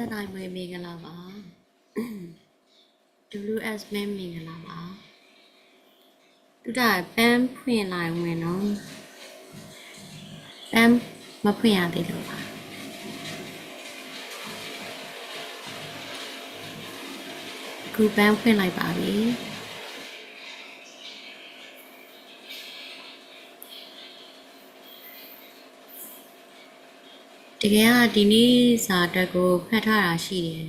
တက်တိုင်းမွေးမင်္ဂလာပါ WS မင်းမင်္ဂလာပါတူတာပန်းဖွင့်လိုက်ဝင်နော်ပန်းမဖွင့်ရသေးလို့ပါအခုပန်းဖွင့်လိုက်ပါပြီ တကယ်ကဒီနေ့စာအတွက်ကိုဖတ်ထားတာရှိတယ်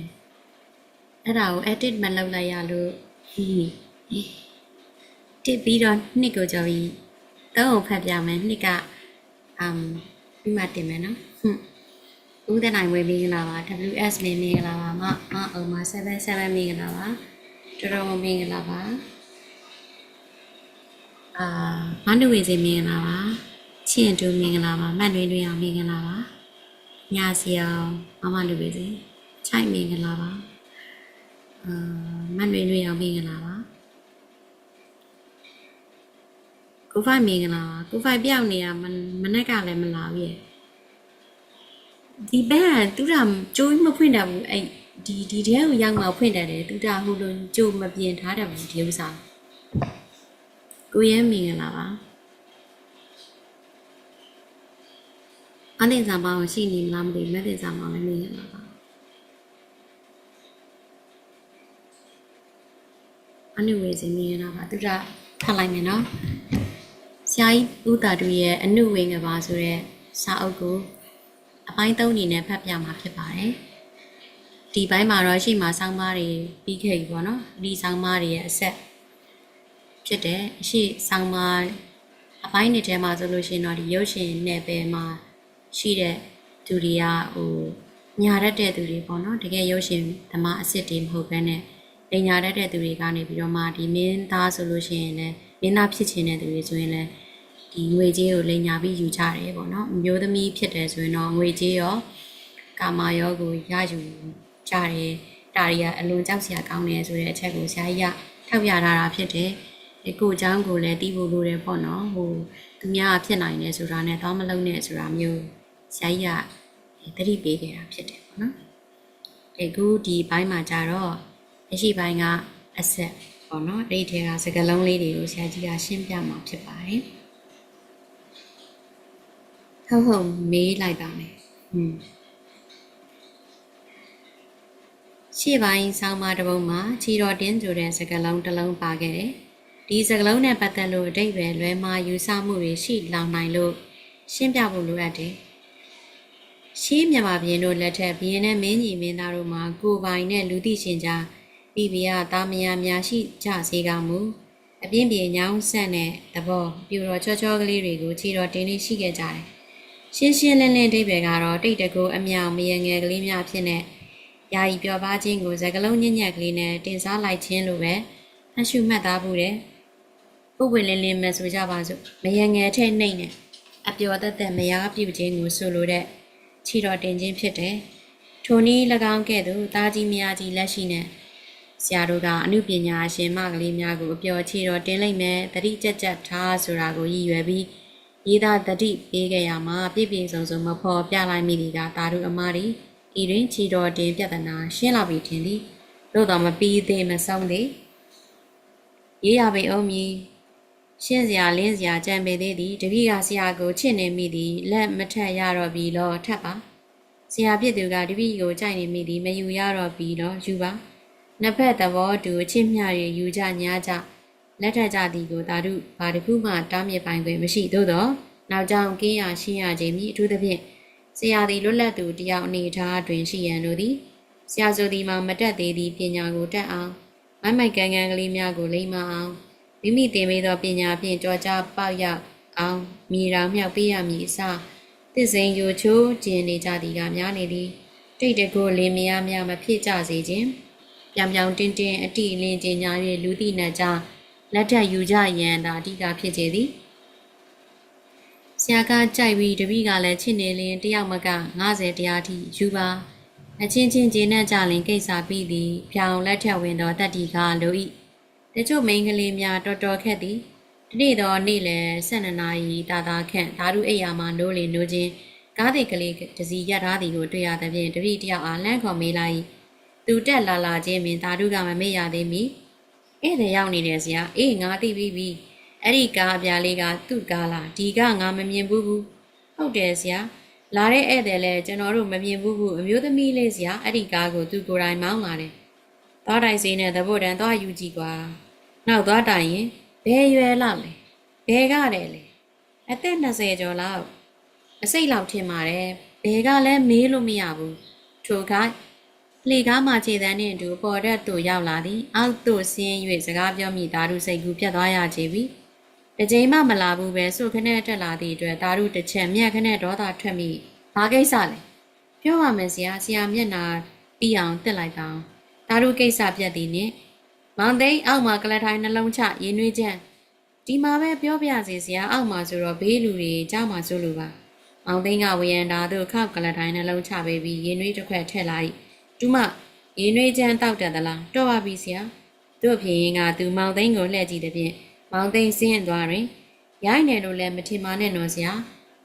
အဲ့ဒါကို edit မလုပ်လိုက်ရလို့ဟီးတစ်ပြီးတော့နှစ်ကိုကြော်ပြီးတော့ဖတ်ပြမယ်နှစ်ကအမ်ပြီးမှတင်မယ်နော်ဟွန်းဦးတဲ့နိုင်ဝေးမင်္ဂလာပါ WS မင်္ဂလာပါမအအောင်မ77မင်္ဂလာပါတော်တော်မင်္ဂလာပါအာမန္တဝေစီမင်္ဂလာပါချင်းတူမင်္ဂလာပါမတ်တွင်တွင်အောင်မင်္ဂလာပါ ညာစီအောင်မမလူပဲစီချိုက်မင်္ဂလာပါအာမတ်တွင်တွင်အောင်မင်္ဂလာပါကိုဖိုင်မင်္ဂလာပါကိုဖိုင်ပြောက်နေတာမမနေ့ကလည်းမလာဘူးရဲ့ဒီဘက်ကသူကကြိုးမဖွင့်တတ်ဘူးအဲ့ဒီဒီတဲကိုရောက်မှဖွင့်တတ်တယ်သူကဟိုလိုကြိုးမပြင်ထားတတ်ဘူးဒီဥစ္စာကိုရဲမင်္ဂလာပါ အတင်းစားပါအောင်ရှိနေမလားမသိဘူးမသိစားပါလည်းမင်္ဂလာပါအနုဝေစီမင်္ဂလာပါသူကဖတ်လိုက်မယ်နော်ဆရာကြီးဦးတာတို့ရဲ့အနုဝေငပါဆိုတဲ့စာအုပ်ကိုအပိုင်း၃အနေနဲ့ဖတ်ပြမှာဖြစ်ပါတယ်ဒီဘိုင်းမှာတော့ရှိမှဆောင်းပါးတွေပြီးခဲ့ပြီပေါ့နော်ဒီဆောင်းပါးတွေရဲ့အဆက်ဖြစ်တယ်အရှိဆောင်းပါးအပိုင်းတွေထဲမှာဆိုလို့ရှိရင်တော့ဒီရုပ်ရှင်နယ်ပယ်မှာ ရှိတဲ့သူတွေကဟိုညာရက်တဲ့သူတွေပေါ့နော်တကယ်ရုပ်ရှင်ဓမ္မအစ်စ်တွေမဟုတ်ဘဲနဲ့လိန်ညာရက်တဲ့သူတွေကနေပြီးတော့မှဒီမင်းသားဆိုလို့ရှိရင်လည်းမင်းသားဖြစ်ချင်တဲ့သူတွေဆိုရင်လည်းဒီငွေကြေးကိုလိန်ညာပြီးယူကြတယ်ပေါ့နော်အမျိုးသမီးဖြစ်တယ်ဆိုရင်တော့ငွေကြေးရောကာမရောကိုရယူကြတယ်ဒါတွေကအလွန်ကြောက်စရာကောင်းတယ်ဆိုတဲ့အချက်ကိုဆရာကြီးကထောက်ပြထားတာဖြစ်တယ်ဒီကိုเจ้าကိုလည်းတီးဖို့လိုတယ်ပေါ့နော်ဟိုသူများဖြစ်နိုင်တယ်ဆိုတာနဲ့တော့မလုံးနဲ့ဆိုတာမျိုး ဆရာကြီးကတတိပေးခဲ့တာဖြစ်တယ်ပေါ့နော်ဒီခုဒီဘိုင်းမှာကြတော့အရှိဘိုင်းကအဆက်ပေါ့နော်အဲ့ဒီထဲကစကလုံးလေးတွေကိုဆရာကြီးကရှင်းပြမှာဖြစ်ပါတယ်ဟုတ်ဟုတ်မေးလိုက်ပါမယ်ဟွန်းရှေ့ပိုင်းဆောင်းပါတစ်ပုဒ်မှာချီတော်တင်းဆိုတဲ့စကလုံးတစ်လုံးပါခဲ့တယ်ဒီစကလုံးနဲ့ပတ်သက်လို့အတိတ်ပဲလွဲမှားယူဆမှုတွေရှိလောင်နိုင်လို့ရှင်းပြဖို့လိုအပ်တယ် ရှေးမြန်မာပြည်တို့လက်ထက်ဘီရင်နဲ့မင်းကြီးမင်းသားတို့မှာကိုပိုင်နဲ့လူသိရှင်ကြားပြည်ပြာသားမယားများရှိကြစေကမူအပြင်းပြေညောင်းဆန့်တဲ့သဘောပြူတော်ချောချောကလေးတွေကိုခြေတော်တင်းလေးရှိခဲ့ကြတယ်။ရှင်းရှင်းလင်းလင်းအဓိပ္ပာယ်ကတော့တိတ်တကူအမြောင်မယငယ်ကလေးများဖြစ်နေယာယီပြောပါခြင်းကိုစကလုံးညံ့ညက်ကလေးနဲ့တင်စားလိုက်ခြင်းလိုပဲအရှုမှတ်သားမှုတယ်။ပုပ်ဝင်လင်းလင်းမဲ့ဆိုကြပါစို့မယငယ်ထဲနှိမ့်နဲ့အပျော်သက်သက်မယားပြုခြင်းကိုဆိုလိုတဲ့ ခြေတော်တင်ခြင်းဖြစ်တယ်။ထိုနည်း၎င်းကဲ့သို့တာကြီးမယားကြီးလက်ရှိနဲ့ဆရာတို့ကအမှုပညာရှင်မကလေးများကိုအပျော်ချေတော်တင်လိုက်မယ်တတိကြက်ကြက်ထားဆိုတာကိုရည်ရွယ်ပြီးရေးသားတတိပေးခဲ့ရမှာပြည့်ပြည့်စုံစုံမဖော်ပြလိုက်မိသည်ကတာတို့အမားဒီဤတွင်ချေတော်တင်ပြဿနာရှင်းလာပြီထင်သည်သို့တော်မပြီးသေးမဆုံးသေးရေးရပေအောင်မည် ရှင်းစရာလင်းစရာကြံပေသေးသည်တပည့်ကဆရာကိုချစ်နေမိသည်လက်မထက်ရတော့ပြီလောထပ်ပါဆရာဖြစ်သူကတပည့်ကိုကြိုက်နေမိသည်မယူရတော့ပြီလောယူပါနှစ်ဖက်သဘောတူအချစ်မြရယူကြညာကြလက်ထက်ကြသည်ကိုသာဓုဘာတစ်ခုမှတားမြစ်ပိုင်ခွင့်မရှိသို့တော့နောက်ကြောင်ကင်းရရှင်းရခြင်းမိအထူးသဖြင့်ဆရာသည်လွတ်လပ်သူတယောက်အနေထားတွင်ရှိရန်လိုသည်ဆရာဆိုသည်မှာမတက်သေးသည့်ပညာကိုတက်အောင်မိုက်မိုက်ကန်ကန်ကလေးများကိုလိမ့်မအောင် မိမိသင်ပေးသောပညာဖြင့်ကြောကြားပေါက်ရောက်အောင်မြေတော်မြောက်ပေးရမည်အစားသစ်စိန်ယိုချိုးကျင်နေကြသည်ကများနေသည်တိတ်တကိုလင်းမယားများမဖြစ်ကြစေခြင်းပြောင်ပြောင်တင်းတင်းအတိအလင်းကျင်ညာ၍လူသိနတ်ကြောင့်လက်ထက်ယူကြရန်သာအဓိကဖြစ်ကြသည်ဆရာကကြိုက်ပြီးတပည့်ကလည်းချစ်နေလင်တယောက်မက90တရားထိယူပါအချင်းချင်းကျေနပ်ကြလင်ကိစ္စပြီးသည် ပြောင်လက်ထက်ဝင်သောတတ္တိကလိုဤ တချို့မိန်းကလေးများတော်တော်ခက်သည်ဒီနေ့တော့နေ့လယ်12နာရီတာတာခန့်ဓာတုအိယာမှာနိုးလင်နိုးချင်းကကားသည်ကလေးတစီရက်ထားသည်ကိုတွေ့ရသဖြင့်တပည့်တယောက်အားလှမ်းခေါ်မေးလိုက်သူတက်လာလာချင်းပင်သာဓုကမမေ့ရသေးမီဧည့်သည်ရောက်နေတယ်ဆရာအေးငါသိပြီးပြီအဲ့ဒီကားအပြားလေးကသူ့ကားလားဒီကငါမမြင်ဘူးဘူးဟုတ်တယ်ဆရာလာတဲ့ဧည့်သည်လဲကျွန်တော်တို့မမြင်ဘူးဘူးအမျိုးသမီးလေးဆရာအဲ့ဒီကားကိုသူကိုယ်တိုင်မောင်းလာတယ် သွားတိုင်စီနဲ့သဘောတန်သွားယူကြည့်ကွာနောက်သွားတိုင်ရင်ဘယ်ရွယ်လောက်လဲဘယ်ကတယ်လဲအသက်20ကျော်လောက်အစိတ်လောက်ထင်ပါတယ်ဘယ်ကလည်းမေးလို့မရဘူးထိုကလေကားမှခြေတန်းနှင့်အတူပေါ်တက်သို့ရောက်လာသည်အောက်သို့ဆင်း၍စကားပြောမိတာတို့စိတ်ကူးပြတ်သွားရချေပြီတစ်ချိန်မှမလာဘူးပဲဆိုခနဲ့တက်လာသည့်အတွက်ဒါတို့တစ်ချက်မြက်ခနဲ့ဒေါသထွက်မိဘာကိစ္စလဲပြောပါမယ်ဆရာဆရာမျက်နာပြီးအောင်တက်လိုက်ပါအောင် ဒါတို့ကိစ္စပြတ်သည်နှင့်မောင်သိန်းအောက်မှာကလထိုင်နှလုံးချရင်းနှွေးချက်ဒီမှာပဲပြောပြစီဆရာအောက်မှာဆိုတော့ဘေးလူတွေကြောက်မှစိုးလို့ပါမောင်သိန်းကဝရန်တာတို့ခောက်ကလထိုင်းနှလုံးချပေးပြီးရင်နွေးတစ်ခွက်ထည့်လိုက်တူမရင်နွေးချမ်းတောက်တတ်သလားတော့ပါပြီဆရာတို့ဖြင့်ကသူမောင်သိန်းကိုလှည့်ကြည့်တဲ့ဖြင့်မောင်သိန်းဆင်းသွားတွင်ရိုက်တယ်လို့လည်းမထင်ပါနဲ့နော်ဆရာ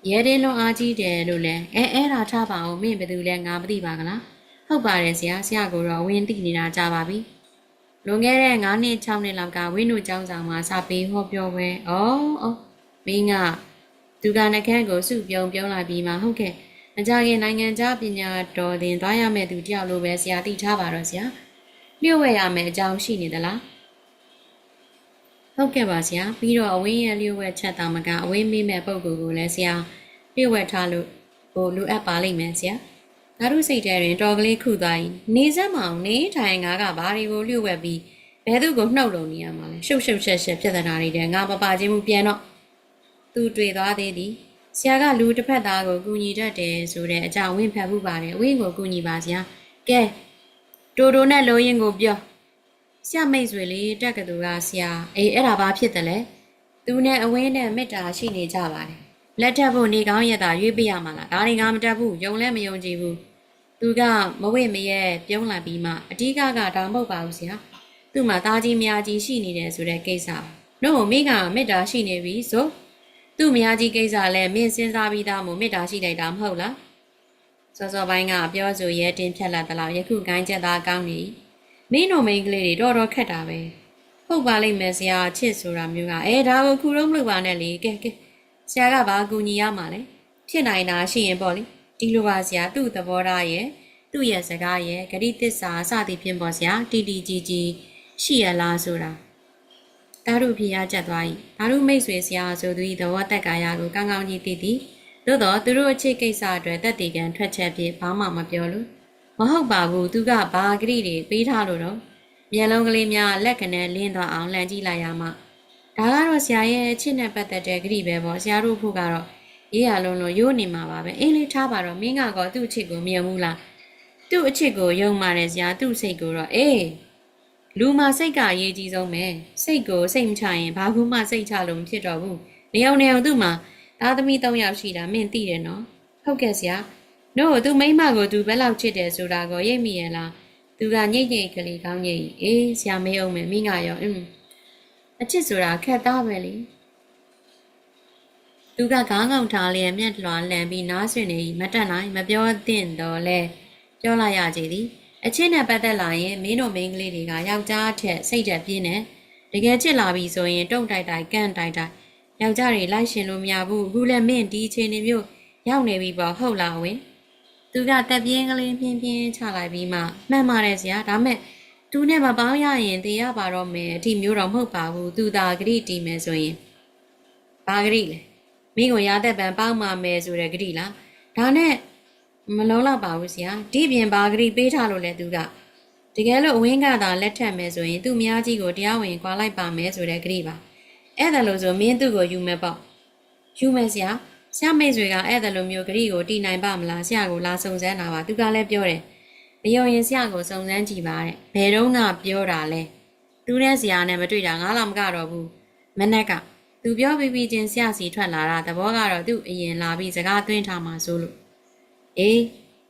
ရဲတင်းလုံးအားကြီးတယ်လို့လည်းအဲအဲ့ဒါထားပါအောင်မင်းဘယ်သူလဲငါမသိပါကလား ဟုတ်ပါတယ်ဆရာဆရာကိုတော့ဝင်းသိနေတာကြားပါပြီလွန်ခဲ့တဲ့9နှစ်6နှစ်လောက်ကဝင်းတို့ကျောင်းဆောင်မှာစာပေဟောပြောပွဲဩဩမင်းကသူကနှခမ်းကိုစုပြုံပြုံးလာပြီးမှဟုတ်ကဲ့မကြခင်နိုင်ငံခြားပညာတော်တင်သွားရမယ့်သူတယောက်လိုပဲဆရာသိထားပါတော့ဆရာလျှို့ဝဲရမယ်အကြောင်းရှိနေသလားဟုတ်ကဲ့ပါဆရာပြီးတော့အဝင်းရလျှို့ဝဲချက်တာမကအဝင်းမေးမဲ့ပုံကိုယ်ကိုလည်းဆရာလျှို့ဝဲထားလို့ဟိုလိုအပ်ပါလိမ့်မယ်ဆရာ ဓာတုစိတ်ထဲတွင်တော်ကလေးခုသွားရင်နေစက်မအောင်နေထိုင်ငါကဘာတွေကိုလျှို့ဝဲပြီးဘဲသူကိုနှုတ်လုံနေရမှာလဲရှုပ်ရှုပ်ရှက်ရှက်ပြဿနာတွေတဲ့ငါမပါခြင်းမူပြန်တော့သူတွေ့သွားသေးသည်ဆရာကလူတစ်ဖက်သားကိုကူညီတတ်တယ်ဆိုတဲ့အကြောင်းဝင့်ဖတ်မှုပါတယ်အဝင်းကိုကူညီပါဆရာကဲတိုတိုနဲ့လိုရင်းကိုပြောဆရာမိတ်ဆွေလေးတက်ကတူကဆရာအေးအဲ့ဒါဘာဖြစ်တယ်လဲသူနဲ့အဝင်းနဲ့မေတ္တာရှိနေကြပါတယ် လက်ထပ်ဖို့နေကောင်းရက်တာရွေးပေးရမှာလားဒါလည်းငါမတတ်ဘူးယုံလဲမယုံကြည်ဘူးသူကမဝင့်မရဲ့ပြုံးလာပြီးမှအတိကကဒါမဟုတ်ပါဘူးဆရာသူ့မှာသားကြီးမယားကြီးရှိနေတယ်ဆိုတဲ့ကိစ္စတို့မိကမေတ္တာရှိနေပြီဆိုသူ့မယားကြီးကိစ္စလည်းမင်းစဉ်းစားပြီးသားမို့မေတ္တာရှိလိုက်တာမဟုတ်လားစောစောပိုင်းကပြောဆိုရဲတင်ဖြတ်လာတဲ့လောက်ယခုကိုင်းချက်သားကောင်းနေမင်းတို့မိန်းကလေးတွေတော်တော်ခက်တာပဲဟုတ်ပါလိမ့်မယ်ဆရာချစ်ဆိုတာမျိုးကအဲဒါကိုခုတော့မလုပ်ပါနဲ့လေကဲကဲ ဆရာကဘာကူညီရမှာလဲဖြစ်နိုင်တာရှိရင်ပေါ့လေဒီလိုပါဆရာသူ့သဘောထားရဲ့သူ့ရဲ့စကားရဲ့ဂတိသစ္စာစသည်ဖြင့်ပေါ့ဆရာတီတီကြီးကြီးရှိရလားဆိုတာတာရုဖြေရကြက်သွား၏တာရုမိတ်ဆွေဆရာဆိုသူ၏သဘောတက်ကာယကိုကောင်းကောင်းကြီးသိသည်သို့တော့သူတို့အချစ်ကိစ္စအတွက်တက်တီကန်ထွက်ချက်ဖြင့်ဘာမှမပြောလို့မဟုတ်ပါဘူးသူကဘာဂရိတွေပေးထားလို့တော့မျက်လုံးကလေးများလက်ကနေလင်းသွားအောင်လှန်ကြည့်လိုက်ရမှ ဒါကတော့ဆရာရဲ့အချစ်နဲ့ပတ်သက်တဲ့ဂရိပဲပေါ့ဆရာတို့ဖို့ကတော့ရေးရလုံးလုံးရိုးနေမှာပါပဲအေးလေးထားပါတော့မင်းကတော့သူ့အချစ်ကိုမြင်ဘူးလားသူ့အချစ်ကိုယုံပါတယ်ဆရာသူ့စိတ်ကိုတော့အေးလူမှာစိတ်ကအရေးကြီးဆုံးပဲစိတ်ကိုစိတ်မချရင်ဘာကူမှစိတ်ချလို့မဖြစ်တော့ဘူးနေအောင်နေအောင်သူ့မှာသားသမီး၃ယောက်ရှိတာမင်းသိတယ်နော်ဟုတ်ကဲ့ဆရာနို့သူမိမကိုသူဘယ်လောက်ချစ်တယ်ဆိုတာကိုရိပ်မိရဲ့လားသူကညိတ်ညိတ်ကလေးကောင်းညိတ်အေးဆရာမေးအောင်မယ်မိငါရောအင်း အချစ်ဆိုတာခက်သားပဲလေသူကခေါင်းကောင်ထားလျက်မျက်လွှာလန်ပြီးနားဆွနေမတက်နိုင်မပြောသင့်တော့လဲပြောလိုက်ရကြသည်အချင်းနဲ့ပတ်သက်လာရင်မင်းတို့မိန်းကလေးတွေကယောက်ျားထက်စိတ်တက်ပြင်းတယ်တကယ်ချစ်လာပြီဆိုရင်တုံတိုက်တိုက်ကန့်တိုက်တိုက်ယောက်ျားတွေလိုက်ရှင်လို့မရဘူးအခုလည်းမင်းဒီအချိန်နေမျိုးရောက်နေပြီပေါ့ဟုတ်လားဝင်သူကတက်ပြင်းကလေးပြင်းပြင်းချလိုက်ပြီးမှမှန်ပါတယ်ဆရာဒါမဲ့ သူနဲ့မပေါင်းရရင်တေးရပါတော့မယ်အထိမျိုးတော့မဟုတ်ပါဘူးသူသာဂရိတီးမယ်ဆိုရင်ဘာဂရိလဲမင်းကိုရတဲ့ပံပေါင်းมาမယ်ဆိုတဲ့ဂရိလားဒါနဲ့မလုံးတော့ပါဘူးဆရာဒီပြင်ဘာဂရီပေးထားလို့လဲသူကတကယ်လို့အဝင်းကသာလက်ထပ်မယ်ဆိုရင်သူ့မယားကြီးကိုတရားဝင်ကွာလိုက်ပါမယ်ဆိုတဲ့ဂရီပါအဲ့ဒါလို့ဆိုမင်းသူ့ကိုယူမယ်ပေါ့ယူမယ်ဆရာဆရာမိတ်ဆွေကအဲ့ဒါလိုမျိုးဂရီကိုတီးနိုင်ပါမလားဆရာကိုလာစုံစမ်းတာပါသူကလည်းပြောတယ် မယုံရင်ဆရာကိုစုံစမ်းကြည့်ပါတဲ့ဘယ်တော့ကပြောတာလဲသူနဲ့ဆရာနဲ့မတွေ့တာငါလောက်မကတော့ဘူးမနက်ကသူပြောပြီးပြီးချင်းဆရာစီထွက်လာတာသဘောကတော့သူ့အရင်လာပြီးစကားသွင်းထားမှဆိုလို့အေး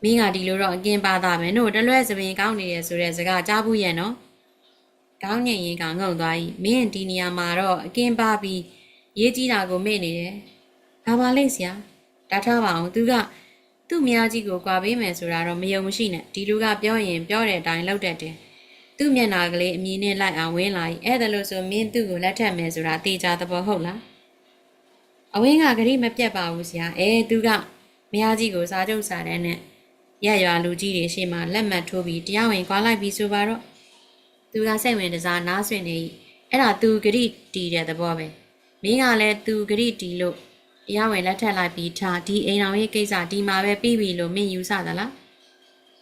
မင်းကဒီလိုတော့အကင်ပါတာပဲနို့တလွဲ့စပင်ကောင်းနေရဆိုတဲ့စကားကြားဘူးရဲ့နော်ကောင်းညင်ရင်ကငုံသွားပြီမင်းဒီနေရာမှာတော့အကင်ပါပြီးရေးကြည့်တာကိုမေ့နေတယ်ဘာပါလိမ့်ဆရာဒါထားပါအောင်သူက သူ့မယားကြီးကိုကြွာပေးမယ်ဆိုတာတော့မယုံမရှိနဲ့ဒီလူကပြောရင်ပြောတဲ့အတိုင်းလုပ်တတ်တယ်သူ့မျက်နာကလေးအမြင်နဲ့လိုက်အောင်ဝင်းလာ၏အဲ့ဒါလို့ဆိုမင်းသူ့ကိုလက်ထပ်မယ်ဆိုတာတေချာသဘောဟုတ်လားအဝင်းကဂရိမပြတ်ပါဘူးဆရာအဲသူကမယားကြီးကိုစားကြုပ်စားတဲ့နဲ့ရက်ရွာလူကြီးတွေရှေ့မှာလက်မှတ်ထိုးပြီးတရားဝင်ကွာလိုက်ပြီးဆိုပါတော့သူကစိတ်ဝင်တစားနားဆွင့်နေ၏အဲ့ဒါသူဂရိတီးတဲ့သဘောပဲမင်းကလည်းသူဂရိတီးလို့တ ရားဝင်လက်ထပ်လိုက်ပြီးထားဒီအိမ်တော်ရဲ့ကိစ္စဒီမှာပဲပြီးပြီလို့မင်းယူဆသလား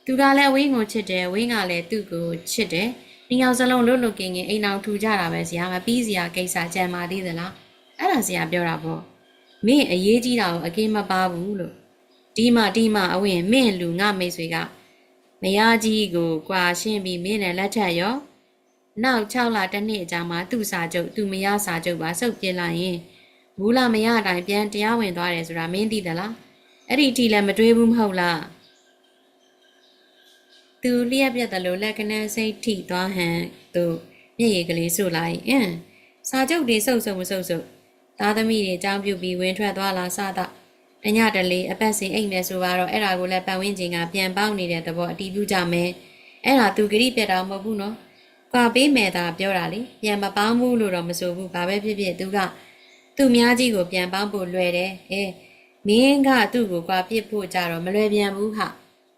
သူကလည်းဝင်းကိုချစ်တယ်ဝင်းကလည်းသူ့ကိုချစ်တယ်ဒီအောင်စလုံးလွတ်လွတ်ကင်းကင်းအိမ်တော်ထူကြတာပဲဆရာမပြီးစရာကိစ္စကြံပါသေးသလားအဲ့ဒါဆရာပြောတာပေါ့မင်းအရေးကြီးတာကိုအကင်းမပါဘူးလို့ဒီမှဒီမှအဝင်မင်းလူငါမိတ်ဆွေကမယားကြီးကိုကွာရှင်းပြီးမင်းနဲ့လက်ထပ်ရောနောက်6လတစ်နှစ်အကြာမှာသူ့စာချုပ်သူမရစာချုပ်ပါစုပ်ပြစ်လိုက်ရင် ဘူးလာမရအတိုင်းပြန်တရားဝင်သွားတယ်ဆိုတာမင်းသိသလားအဲ့ဒီအထိလည်းမတွေးဘူးမဟုတ်လားသူလျက်ပြက်တယ်လို့လက်ကနန်းစိတ်ထိသွားဟန်သူမျက်ရည်ကလေးဆူလိုက်အင်းစာချုပ်တွေစုပ်စုပ်မစုပ်စုပ်သားသမီးတွေအကြောင်းပြုပြီးဝင်ထွက်သွားလာစတာတညတလေအပတ်စဉ်အိမ်မယ်ဆိုတော့အဲ့ဒါကိုလည်းပတ်ဝန်းကျင်ကပြန်ပေါက်နေတဲ့သဘောအတီးပြုကြမယ်အဲ့ဒါသူဂရိပြက်တာမဟုတ်ဘူးနော်ကွာပေးမယ်သာပြောတာလေပြန်မပေါင်းဘူးလို့တော့မဆိုဘူးဘာပဲဖြစ်ဖြစ်သူက သူများကြီးကိုပြန်ပေါင်းဖို့လွယ်တယ်။အဲမင်းကသူ့ကိုကွာပြစ်ဖို့ကြတော့မလွယ်ပြန်ဘူးဟာ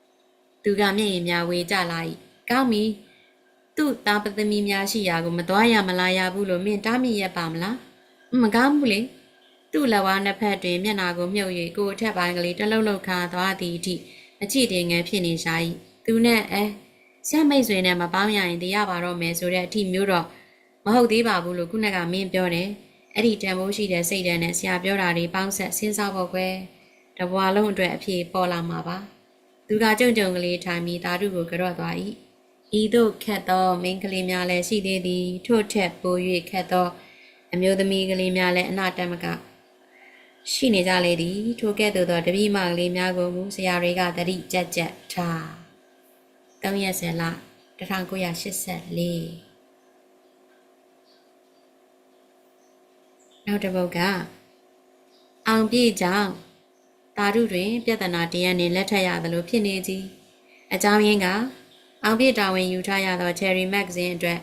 ။သူကမျက်ရည်များဝေကြလာ၏။ကောင်းပြီ။သူ့သားပသမီများရှိရာကိုမသွားရမလာရဘူးလို့မင်းတားမြစ်ရပါမလား။မကောင်းဘူးလေ။သူ့လက်ဝါးနှစ်ဖက်တွင်မျက်နာကိုမြုပ်၍ကိုယ်အထက်ပိုင်းကလေးတလုံးလုံးခါသွားသည့်အထိအချစ်တင်ငယ်ဖြစ်နေရှာ၏။သူနဲ့အဲဆရာမိတ်ဆွေနဲ့မပေါင်းရရင်တရားပါတော့မယ်ဆိုတဲ့အထိမျိုးတော့မဟုတ်သေးပါဘူးလို့ခုနကမင်းပြောတယ်။ အဲ့ဒီတန်ဖိုးရှိတဲ့စိတ်ဓာတ်နဲ့ဆရာပြောတာတွေပေါင်းဆက်စဉ်းစားဖို့ကွယ်တဘွားလုံးအတွက်အဖြေပေါ်လာမှာပါသူကကြုံကြုံကလေးထိုင်ပြီးဓာတုကိုကြော့သွား၏ဤသို့ခက်သောမိန်းကလေးများလည်းရှိသေးသည်ထို့ထက်ပို၍ခက်သော အမျိုးသမီးကလေးများလည်းအနာတမကရှိနေကြလေသည်ထိုကဲ့သို့သောတပည့်မကလေးများကိုမူဆရာတွေကတတိကြက်ကြက်ထား3ရက်ဆယ်လ1984 နောက်တစ်ပုဒ်ကအောင်ပြည့်ကြောင့်တာရုတွင် ပြဿနာတရားနှင့်လက်ထပ်ရသလိုဖြစ်နေသည်အကြောင်းရင်းကအောင်ပြည့်တာဝန်ယူထားရသော Cherry Magazine အတွက်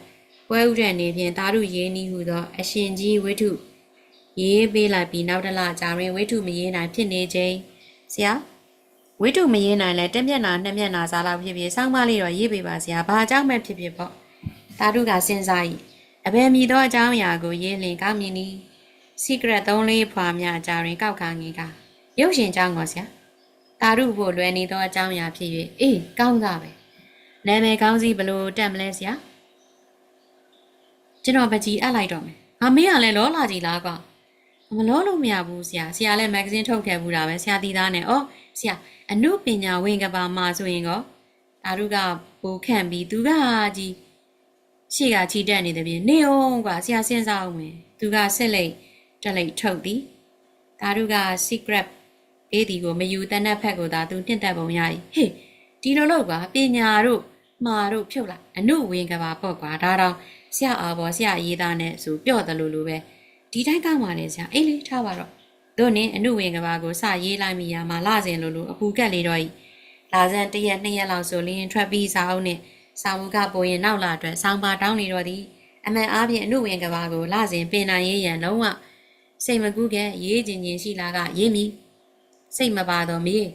ပွဲဥတဲ့နေဖြင့်တာရုရေးနည်းဟုသော အရှင်ကြီးဝိထုရေးပေးလိုက်ပြီးနောက်တစ်လကြာတွင်ဝိထုမရေးနိုင်ဖြစ်နေခြင်းဆရာဝိထုမရေးနိုင်လဲတက်မျက်နှာနှစ်မျက်နှာစားလောက်ဖြစ်ဖြစ်စောင်းမလေးတော့ရေးပေးပါဆရာဘာအကြောင်းမဲ့ဖြစ်ဖြစ်ပေါ့တာရုကစဉ်းစား၏အဘယ်မည်သောအကြောင်းအရာကိုရေးလင်ကောင်းမြင်သည် secret 3လေးဖွာများအကြာတွင်ကောက်ခါငေးကရုပ်ရှင်ကြောင်းကိုဆရာတာရုဖို့လွယ်နေသောအကြောင်းအရာဖြစ်၍အေးကောင်းတာပဲနာမည်ကောင်းစီဘလို့တက်မလဲဆရာကျွန်တော်ပကြီးအပ်လိုက်တော့မယ်ငါမင်းကလည်းလောလာကြီးလားကွာမလောလို့မရဘူးဆရာဆရာလည်းမဂ္ဂဇင်းထုတ်ခဲ့ဘူးတာပဲဆရာတီးသားနဲ့ဩဆရာအမှုပညာဝင်ကပါမှာဆိုရင်ကောတာရုကဘိုးခန့်ပြီးသူကကြီးရှေ့ကချီတက်နေတဲ့ပြင်နေအောင်ကွာဆရာစဉ်းစားအောင်မယ်သူကဆက်လိုက် တက်လိုက်ထုတ်သည်ဒါတို့က secret ပေးသည်ကိုမယူတနက်ဖက်ကိုသာသူနှင့်တက်ပုံရ၏ဟေးဒီလိုလို့ကွာပညာတို့မှားတို့ဖြုတ်လိုက်အနုဝင်ကဘာပေါ့ကွာဒါတော့ဆရာအာဘောဆရာရေးသားနဲ့ဆိုပြော့တယ်လို့လိုပဲဒီတိုင်းကောင်းပါလေဆရာအေးလေးထားပါတော့တို့နင်းအနုဝင်ကဘာကိုစရေးလိုက်မိရမှာလစဉ်လိုလိုအပူကက်လေးတော့ဤလာဇန်တရက်နှစ်ရက်လောက်ဆိုလင်းထွက်ပြီးစာအုပ်နဲ့စာမှုကပိုရင်နောက်လာအတွက်ဆောင်းပါတောင်းနေတော့သည်အမှန်အားဖြင့်အနုဝင်ကဘာကိုလစဉ်ပင်နိုင်ရေးရန်လုံးဝ စိတ်မကူးခဲ့ရေးကျင်ကျင်ရှိလာကရေးမိစိတ်မပါတော့မေး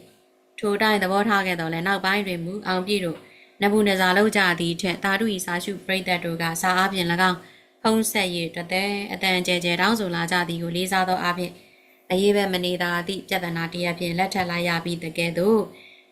ထိုတိုင်းသဘောထားခဲ့တော့လဲနောက်ပိုင်းတွင်မူအောင်ပြည့်တို့နဘူးနဇာလောက်ကြသည့်ထက်တာတုဤစာရှုပရိသတ်တို့ကစာအားဖြင့်၎င်းဖုံးဆက်ရတသည်အတန်ကျဲကျဲတောင်းဆိုလာကြသည်ကိုလေးစားသောအားဖြင့်အရေးပဲမနေသာသည့်ပြဿနာတရားဖြင့်လက်ထပ်လိုက်ရပြီးတကယ်တော့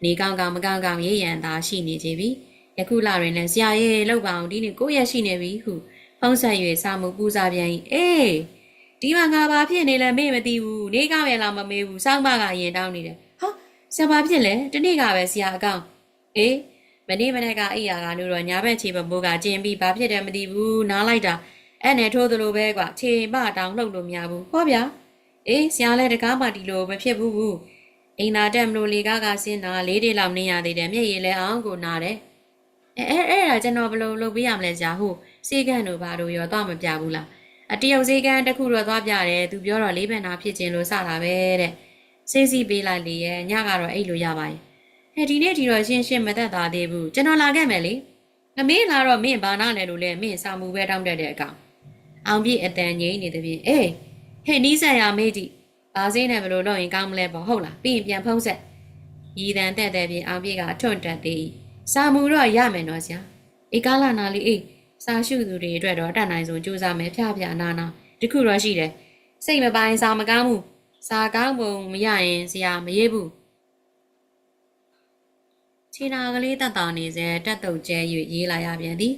နေကောင်းကောင်းမကောင်းကောင်းရေးရန်သာရှိနေကြပြီယခုလတွင်လည်းဆရာရဲ့လောက်ပါအောင်ဒီနေ့ကိုရက်ရှိနေပြီဟုဖုံးဆက်၍စာမှုပူဇာပြန်၏အေး ဒီမှာငါဘာဖြစ်နေလဲမေ့မသိဘူးနေကပဲလားမမေးဘူးစောင်းမကရင်တောင်းနေတယ်ဟာဆရာဘာဖြစ်လဲတနေ့ကပဲဆရာအကောင်အေးမနေ့မနေ့ကအိယာကလို့တော့ညာဘက်ခြေပမိုးကကျင်ပြီးဘာဖြစ်တယ်မသိဘူးနားလိုက်တာအဲ့နဲ့ထိုးသလိုပဲကွာခြေမတောင်လှုပ်လို့မရဘူးဟောဗျာအေးဆရာလည်းတကားမှဒီလိုမဖြစ်ဘူးဘူးအိမ်သာတက်မလို့လေကားကဆင်းတာလေးတွေလောက်နေရသေးတယ်မျက်ရည်လည်းအောင်ကိုနာတယ်အဲအဲအဲ့ဒါကျွန်တော်ဘယ်လိုလုပ်ပေးရမလဲကြာဟုတ်စေကန့်တို့ဘာတို့ရောတော့မပြဘူးလား အတရုတ်စေကန်းတစ်ခုတော့သွားပြတယ်သူပြောတော့လေးပင်နာဖြစ်ခြင်းလို့စတာပဲတဲ့စေးစီးပေးလိုက်လေရဲ့ညကတော့အိတ်လို့ရပါရဲ့ဟဲ့ဒီနေ့ဒီတော့ရှင်းရှင်းမသက်သာသေးဘူးကျွန်တော်လာခဲ့မယ်လေငမင်းလာတော့မင်းဘာနာလဲလို့လဲမင်းစာမှုပဲတောင်းတတ်တဲ့အကောင်အောင်ပြည့်အတန်ငိမ့်နေသည်ဖြင့်အေးဟဲ့နီးဆက်ရမေးကြည့်ဘာစင်းနဲ့ဘလို့လုပ်ရင်ကောင်းမလဲပေါ့ဟုတ်လားပြီးရင်ပြန်ဖုံးဆက်ရည်တန်တက်တဲ့ပြင်အောင်ပြည့်ကထွန့်တက်သေးစာမှုတော့ရမယ်နော်ဆရာအေကားလာနာလေးအေး စာရှုသူတွေအတွက်တော့တတ်နိုင်ဆုံးကြိုးစားမယ်ဖျားဖျားနာနာတခုတော့ရှိတယ်စိတ်မပိုင်းစာမကောင်းဘူးစာကောင်းပုံမရရင်ဆရာမရေးဘူးခြေနာကလေးတက်တာနေစေတက်တုတ်ကျဲ၍ရေးလာရပြန်သည်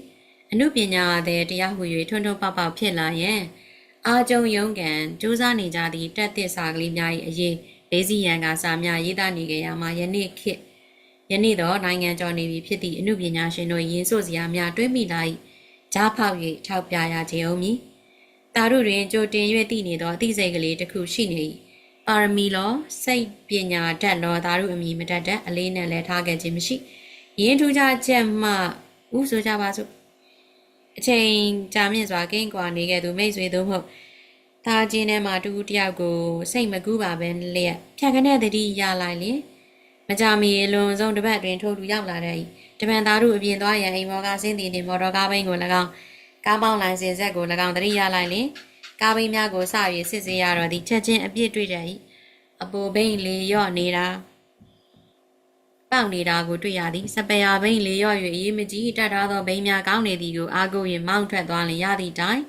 အမှုပညာသည်တရားဟူ၍ထွန်းထွန်းပေါက်ပေါက်ဖြစ်လာရင်အာကြုံယုံကန်စူးစမ်းနေကြသည့်တက်သစ်စာကလေးများ၏အရေးလေးစီရန်ကစာများရေးသားနေကြရမှာယနေ့ခေတ်ယနေ့တော့နိုင်ငံကျော်နေပြီဖြစ်သည့်အမှုပညာရှင်တို့ရင်းစို့စရာများတွဲမိလာ၏ ကြားဖောက်၍ထောက်ပြရခြင်းအောင်မည်တာတို့တွင်ကြိုတင်၍တည်နေသောအသိစိတ်ကလေးတစ်ခုရှိနေ၏ပါရမီလောစိတ်ပညာတတ်လောသားတို့အမိမတတ်တဲ့အလေးနဲ့လည်းထားခဲ့ခြင်းမရှိရင်းထူးခြားချက်မှဥဆိုကြပါစို့အချိန်ကြာမြင့်စွာကိန်းကွာနေခဲ့သူမိတ်ဆွေတို့မဟုတ်သားချင်းထဲမှာတူတယောက်ကိုစိတ်မကူးပါပဲလျက်ဖြတ်ခနဲ့တတိရလိုက်လင်မကြမီအလွန်ဆုံးတစ်ပတ်တွင်ထိုးသူရောက်လာတဲ့ တပန်သားတို့အပြင်သွားရန်အိမ်မော်ကဆင်းတည်နေမော်တော်ကားဘိန်းကို၎င်းကားပေါင်းလိုင်စင်ဆက်ကို၎င်းတတိရလိုက်လင်ကားဘိန်းများကိုစ၍စစ်ဆေးရတော့သည်ချက်ချင်းအပြစ်တွေ့ကြ၏အပူဘိန်းလေရော့နေတာပေါက်နေတာကိုတွေ့ရသည်စပယ်ယာဘိန်းလေရော့၍အေးမကြီးတက်ထားသောဘိန်းများကောင်းနေသည်ကိုအာကိုရင်မောင်းထွက်သွားလင်ရသည့်တိုင်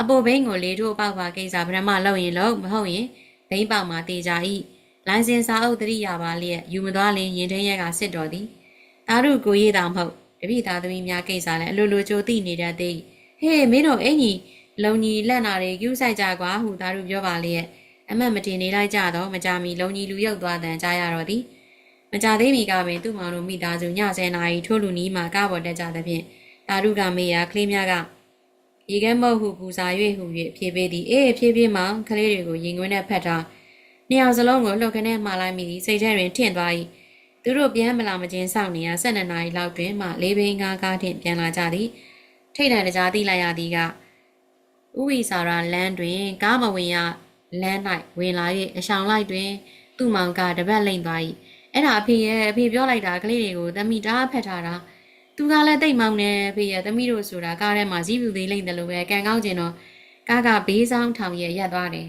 အပူဘိန်းကိုလေထိုးပေါက်ပါကိစ္စဗရမလောက်ရင်လောက်မဟုတ်ရင်ဘိန်းပေါက်မှာတေကြ၏လိုင်စင်စာအုပ်တရိယာပါလျက်ယူမသွားလင်ရင်ထင်းရက်ကစစ်တော်သည် သားတို့ကိုရေးတာမဟုတ်တပိသားသမီးများကိစ္စလည်းအလိုလိုကြိုသိနေတတ်သည်ဟေးမင်းတို့အင်ကြီးလုံကြီးလက်နာတွေယူဆိုင်ကြကွာဟုသားတို့ပြောပါလျက်အမတ်မတင်နေလိုက်ကြတော့မကြမီလုံကြီးလူရုပ်သွားတန်ကြားရတော့သည်မကြသေးမီကပင်သူ့မောင်တို့မိသားစုညဆယ်နာရီထိုးလူနီးမှာကားပေါ်တက်ကြသဖြင့်တာရုကမေယာကလေးများကရေခဲမုတ်ဟုပူစာ၍ဟု၍ဖြေပေးသည်အေးဖြေးဖြေးမှကလေးတွေကိုရင်ခွင်းနဲ့ဖက်ထားနှစ်ယောက်စလုံးကိုလှုပ်ခနဲ့မှာလိုက်မိသည်စိတ်ထဲတွင်ထင့်သွား၏ သူတို့ပြန်မလာမချင်းစောင့်နေရ၁၂နာရီလောက်တွင်မှလေးဘင်းကားကားထင်ပြန်လာကြသည်ထိတ်တန့်တကြားသိလိုက်ရသည်ကဥဝိစာရာလမ်းတွင်ကားမဝင်ရလမ်း၌ဝင်လာ၍အဆောင်လိုက်တွင် သူ့မောင်ကတပတ်လိမ့်သွား၏အဲ့ဒါအဖေရဲ့အဖေပြောလိုက်တာကလေးတွေကိုသမီးတားဖက်ထားတာသူကလည်းတိတ်မောင်းနေအဖေရဲ့သမီးတို့ဆိုတာကားထဲမှာဇီးပြူသေးလိမ့်တယ်လို့ပဲကန်ကောင်းကျင်တော့ကားကဘေးဆောင်ထောင်ရဲ့ရက်သွားတယ်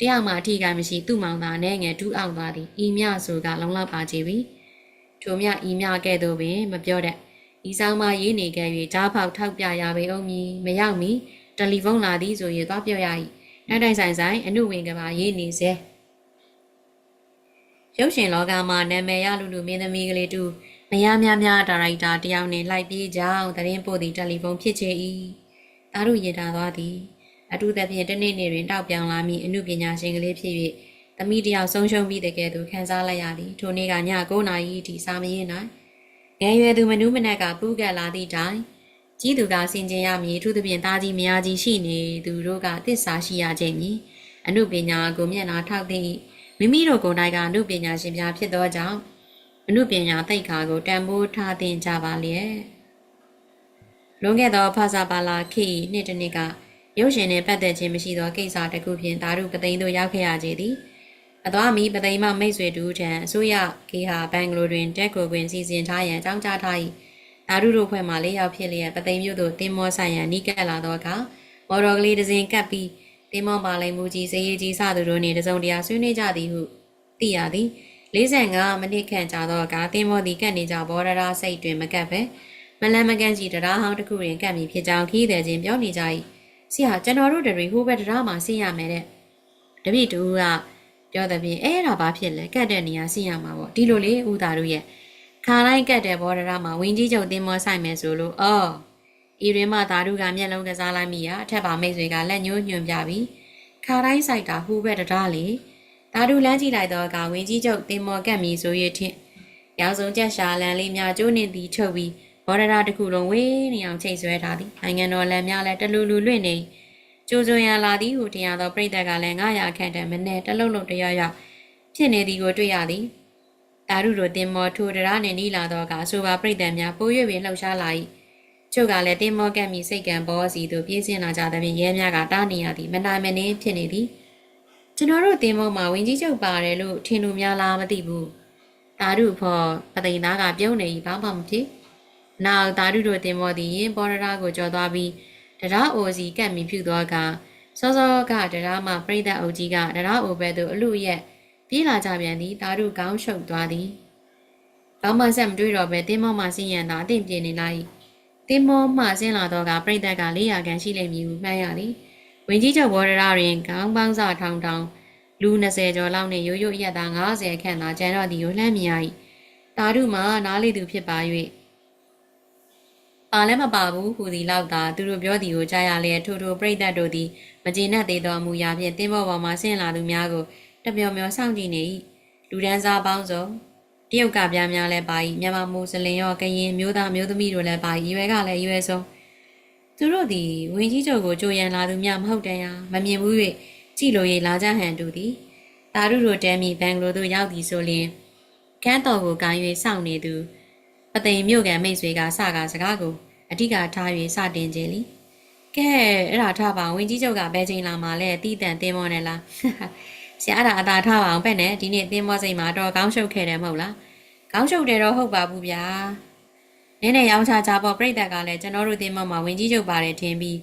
တယောက်မှအထီးကမရှိသူ့မောင်သာနဲ့ငယ်ဒူးအောင်သွားသည်ဤမြဆိုကလုံလောက်ပါကြပြီ ထိုမြဤမြကဲ့သို့ပင်မပြောတတ်ဤဆောင်မှရေးနေခဲ့၍ဓာဖောက်ထောက်ပြရပေအောင်မီမရောက်မီတယ်လီဖုန်းလာသည်ဆိုရင်သွားပြောရ၏နိုင်တိုင်းဆိုင်ဆိုင်အမှုဝင်ကပါရေးနေစေရုပ်ရှင်လောကမှာနာမည်ရလူလူမင်းသမီးကလေးတူမရများများဒါရိုက်တာတယောက်နှင့်လိုက်ပြေးကြောင်းသတင်းပို့သည့်တယ်လီဖုန်းဖြစ်ချေ၏တားတို့ရတာသွားသည်အထူးသဖြင့်တနေ့နေ့တွင်တောက်ပြောင်လာမည့်အမှုပညာရှင်ကလေးဖြစ်၍ သမီးတယောက်ဆုံးရှုံးပြီးတဲ့ကဲ့သို့ခံစားလိုက်ရသည်ထိုနေ့ကည9နာရီထိစာမရင်းနိုင်ငယ်ရွယ်သူမနူးမနက်ကပူးကပ်လာသည့်တိုင်ကြီးသူကစင်ကြင်ရမည်အထူးသဖြင့်သားကြီးမယားကြီးရှိနေသူတို့ကသစ္စာရှိရခြင်းမည်အမှုပညာကိုမျက်နာထောက်သည့်မိမိတို့ကိုယ်တိုင်ကအမှုပညာရှင်များဖြစ်သောကြောင့်အမှုပညာသိက္ခာကိုတန်ဖိုးထားသင်ကြပါလျက်လွန်ခဲ့သောဖာစာပါလာခေနှစ်တစ်နှစ်ကရုပ်ရှင်နဲ့ပတ်သက်ခြင်းမရှိသောကိစ္စတစ်ခုဖြင့်ဓာတုပသိန်းသို့ရောက်ခဲ့ရကြသည် အသွားမီပသိန်းမမိတ်ဆွေတူထံအစိုးရခေဟာဘန်ဂလိုတွင်တက်ကိုကွင်စီစဉ်ထားရန်အကြောင်းကြားထား၏ဓာတုတို့ဖွဲ့မှလေးယောက်ဖြစ်လျက်ပသိမ်မြို့သို့တင်မောဆိုင်ရန်နီးကပ်လာသောအခါမော်တော်ကလေးတစ်စင်ကပ်ပြီးတင်မောပါလိမ်မူကြီးစေရီကြီးစသူတို့နှင့်တစုံတရာဆွေးနွေးကြသည်ဟုသိရသည်45မိနစ်ခန့်ကြာသောအခါတင်မောသည်ကပ်နေကြဘောရရာစိတ်တွင်မကပ်ပဲမလန်မကန်ကြီးတရားဟောင်းတစ်ခုတွင်ကပ်မိဖြစ်ကြောင်းခီးသည်ချင်းပြောနေကြ၏ဆရာကျွန်တော်တို့တွေဟိုဘက်တရားမှာဆင်းရမယ်တဲ့တပည့်တူက ပြောတဲ့ပြင်အဲ့ဒါဘာဖြစ်လဲကတ်တဲ့နေရာဆင်းရမှာပေါ့ဒီလိုလေဦးသားတို့ရဲ့ခါလိုက်ကတ်တဲ့ဘော်ဒရာမှာဝင်းကြီးချုပ်တင်းမောဆိုင်မယ်ဆိုလို့အော်ဤရင်းမသားတို့ကမျက်လုံးကစားလိုက်မိရအထက်ပါမိတ်ဆွေကလက်ညှိုးညွှန်ပြပြီးခါတိုင်းဆိုင်တာဟူဘက်တရားလေသာဓုလမ်းကြည့်လိုက်တော့ကဝင်းကြီးချုပ်တင်းမောကတ်မီဆိုရထင်ရောင်စုံချက်ရှာလန်လေးများကျိုးနေသည်ချုပ်ပြီးဘော်ဒရာတစ်ခုလုံးဝေးနေအောင်ချိတ်ဆွဲထားသည်နိုင်ငံတော်လမ်းများလည်းတလူလူလွင့်နေ ကျိုးစွန်ရလာသည်ဟုတရားသောပြိတ္တကလည်း900ခန့်တည်းမနဲ့တလုံးလုံးတရရဖြစ်နေသည်ကိုတွေ့ရသည်တာရုတို့တင်မောထိုတရားနှင့်နီးလာတော့ကအဆိုပါပြိတ္တများပို၍ပင်လှုပ်ရှားလာ၏ကျုပ်ကလည်းတင်မောကပ်မီစိတ်ကံပေါ်စီသို့ပြေးစင်လာကြသဖြင့်ရဲများကတားနေရသည်မနိုင်မနှင်းဖြစ်နေသည်ကျွန်တော်တို့တင်းမောမှာဝင်ကြီးချုပ်ပါတယ်လို့ထင်လို့များလားမသိဘူးတာရုဖော်ပသိမ်သားကပြုံးနေဘာမှမဖြစ်နောက်တာရုတို့တင်းမောသည်ရင်ပေါ်ရရာကိုကြော်သွားပြီး တရားအိုစီကတ်မီဖြူသွားကစောစောကတရားမှပြိသက်အုပ်ကြီးကတရားအိုဘဲသို့အလူရက်ပြေးလာကြပြန်သည်တာရုကောင်းရှုပ်သွားသည်ဘာမှဆက်မတွေးတော့ပဲတင်းမောမှစင်ရန်သာအသင့်ပြေနေလိုက်တင်းမောမှဆင်းလာတော့ကပြိသက်က400ခန်းရှိလိမ့်မည်ဟုမှတ်ရသည်ဝင်ကြီးချုပ်ဘော်ဒရာတွင်ခေါင်းပေါင်းစာထောင်ထောင်လူ20ကျော်လောက်နှင့်ရိုးရိုးအရက်သား90ခန့်သာကျန်တော့သည်ကိုလှမ်းမြင်ရ၏တာရုမှာနားလေသူဖြစ်ပါ၍ ပါလည်းမပါဘူးဟူသည်လောက်သာသူတို့ပြောသည်ကိုကြားရလျက်ထိုထိုပြိတ္တတို့သည်မကျေနပ်သေးသောအမူအရာဖြင့်တင်းဘောပေါ်မှဆင်းလာသူများကိုတမျောမျောစောင့်ကြည့်နေ၏လူဒန်းစားပေါင်းစုံတရုတ်ကပြားများလည်းပါ၏မြန်မာမူစလင်ရောကရင်မျိုးသားမျိုးသမီးတို့လည်းပါ၏ရွယ်ကလည်းရွယ်ဆုံးသူတို့သည်ဝင်းကြီးချုပ်ကိုကြိုရန်လာသူများမဟုတ်တန်ရာမမြင်ဘူး၍ကြည်လို၍လာကြဟန်တူသည်တာရုတို့တဲမီဘန်ဂလိုသို့ရောက်သည်ဆိုလျှင်ကန်းတော်ကိုကိုင်း၍စောင့်နေသူ ပသိမ်မြို့ကန်မိတ်ဆွေကစကားစကားကိုအဓိကထား၍စတင်ခြင်းလीကဲအဲ့ဒါထားပါဝင်းကြီးချုပ်ကဘယ်ချိန်လာမှလဲတီးတန်တင်းမောနဲ့လားဆရာအဲ့ဒါအသာထားပါအောင်ပဲနဲ့ဒီနေ့တင်းမောစိတ်မှာတော့ကောင်းရှုပ်ခဲ့တယ်မဟုတ်လားကောင်းရှုပ်တယ်တော့ဟုတ်ပါဘူးဗျာနင်းနဲ့ရောင်းချကြပေါ့ပြိတ္တကလည်းကျွန်တော်တို့တင်းမမှာဝင်ကြီးချုပ်ပါတယ်ထင်ပြီး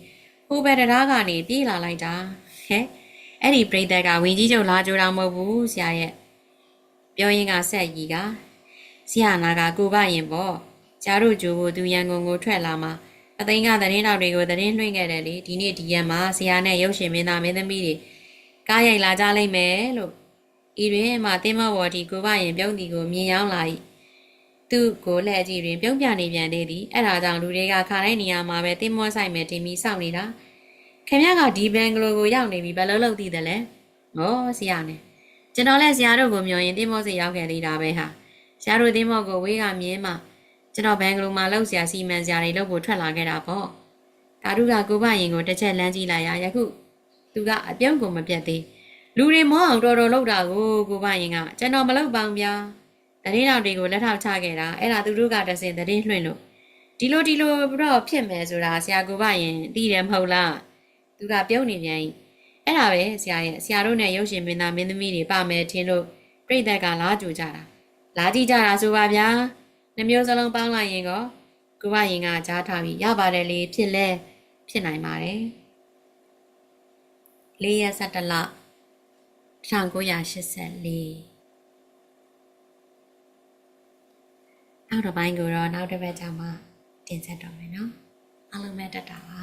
ဟိုဘက်တရားကနေပြေးလာလိုက်တာဟဲ့အဲ့ဒီပြိတ္တကဝင်ကြီးချုပ်လာကြတာမဟုတ်ဘူးဆရာရဲ့ပြောရင်းကဆက်ရီက ဆရာနာကကိုပရင်ပေါ့ကျားတို့ကြိုးဖို့သူရန်ကုန်ကိုထွက်လာမှာအသိန်းကသတင်းတော်တွေကိုသတင်းလွှင့်ခဲ့တယ်လေဒီနေ့ဒီရက်မှာဆရာနဲ့ရုပ်ရှင်မင်းသားမင်းသမီးတွေကားရိုက်လာကြလိမ့်မယ်လို့ဤတွင်မှတင်းမဘော်ဒီကိုပရင်ပြုံးတီကိုမြင်ရောက်လာ၏သူ့ကိုလှည့်ကြည့်တွင်ပြုံးပြနေပြန်သေးသည်အဲ့ဒါကြောင့်လူတွေကခါတိုင်းနေရာမှာပဲတင်းမောဆိုင်မယ်တင်ပြီးစောင့်နေတာခင်ဗျားကဒီဘန်ဂလိုကိုရောက်နေပြီဘယ်လိုလုပ်သိတယ်လဲဟောဆရာနဲ့ကျွန်တော်လည်းဆရာတို့ကိုမျှော်ရင်တင်းမောစီရောက်ခဲ့သေးတာပဲဟာဆ ရာတို့တင်းမောကိုဝေးကမြင်းမှကျွန်တော်ဘန်ဂလိုမှာလောက်ဆရာစီမံဆရာတွေလုပ်ဖို့ထွက်လာခဲ့တာပေါ့ဒါတို့ကကိုဘရင်ကိုတစ်ချက်လမ်းကြည့်လိုက်ရယခုသူကအပြုံးကိုမပြတ်သေးလူတွေမောအောင်တော်တော်လောက်တာကိုကိုဘရင်ကကျွန်တော်မလုပ်ပါဘူးဗျာတရင်တော်တွေကိုလက်ထောက်ချခဲ့တာအဲ့ဒါသူတို့ကတစင်တရင်လွှင့်လို့ဒီလိုဒီလိုတော့ဖြစ်မယ်ဆိုတာဆရာကိုဘရင်သိတယ်မဟုတ်လားသူကပြုံးနေပြန် ਈ အဲ့ဒါပဲဆရာရဲ့ဆရာတို့နဲ့ရုပ်ရှင်မင်းသားမင်းသမီးတွေပါမယ်ထင်လို့ပြိတ္တကလာကြူကြတာ လာကြည့်ကြတာဆိုပါဗျာနှမျိုးစလုံးပေါင်းလိုက်ရင်ကောကိုဘရင်ကကြားထားပြီးရပါတယ်လေဖြစ်လဲဖြစ်နိုင်ပါတယ်၄ရက်၁၇လ1984နောက်တစ်ပိုင်းကိုတော့နောက်တစ်ပတ်ကျမှတင်ဆက်တော့မယ်နော်အားလုံးပဲတက်တာပါ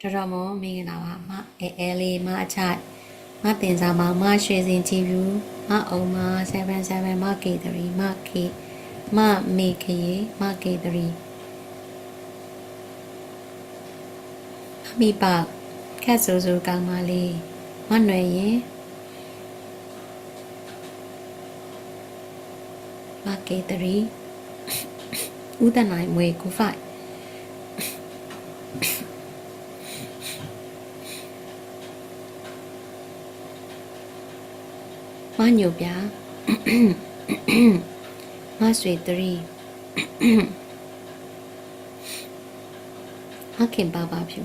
တော်တော်မမင်္ဂလာပါမအဲအဲလေးမအချိုက် မတင်စားမမရွှေစင်ကြည်ဘူးမအုံမ77မ K3 မ K မမေခရေမ K3 အမိပခက်ဆူဆူကောင်းပါလေးမနွယ်ရင်မ K3 ဦးတနိုင်မွေကိုဖိုက် မညိုပြမဆွေ3မခင်ပါပါဖြူ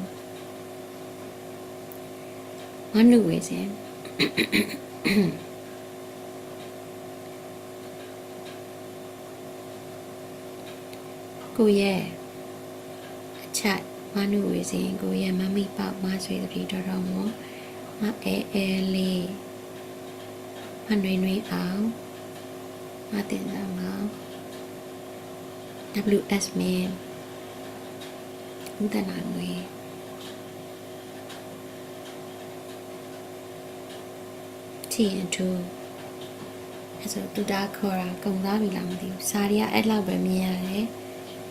မနုဝေစင်ကိုရဲ့အချက်မနုဝေစင်ကိုရဲ့မမိပေါက်မဆွေတတိတော်တော်မောမအဲအဲလေး မနှွေနှွေအောင်မတင်တာမောင် WS man ဦးတနာငွေချီရင်သူအဲ့ဆိုတူတာခေါ်တာကုံသားပြီလားမသိဘူးစာရီကအဲ့လောက်ပဲမြင်ရတယ်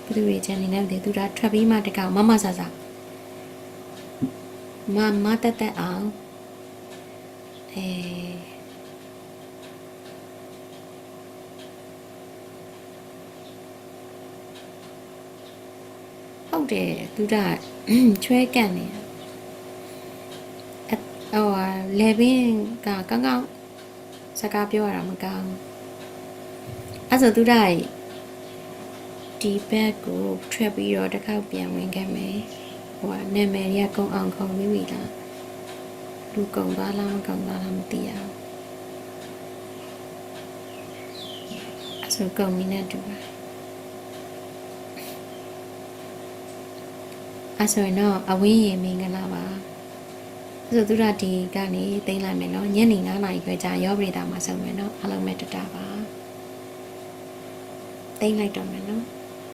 ဘသူတွေချန်နေနဲ့မသိဘူးတူတာထွက်ပြီးမှတကောင်မမဆဆမမတက်တက်အောင်အဲ ဟုတ်တယ်သူကချွဲကန့်နေတာအဟိုလေဘင်းကကောင်းကောင်းစကားပြောရတာမကောင်းအဲ့ဆိုသူကဒီဘက်ကိုထွက်ပြီးတော့တစ်ခေါက်ပြန်ဝင်ခဲ့မယ်ဟိုကနာမည်ကြီးကကုန်းအောင်ခေါ်ပြီးပြီလားလူကုံသွားလားမကုံသွားလားမသိရဘူးအဆိုကုံမီနဲ့တူပါ အဆိုရင်တော့အဝင်းရင်မင်္ဂလာပါအဲ့ဆိုသူရဒီကနေတိမ့်လိုက်မယ်နော်ညနေ9နာရီခွဲကြာရောပရိတာမှာဆုံးမယ်နော်အားလုံးပဲတတပါတိမ့်လိုက်တော့မယ်နော်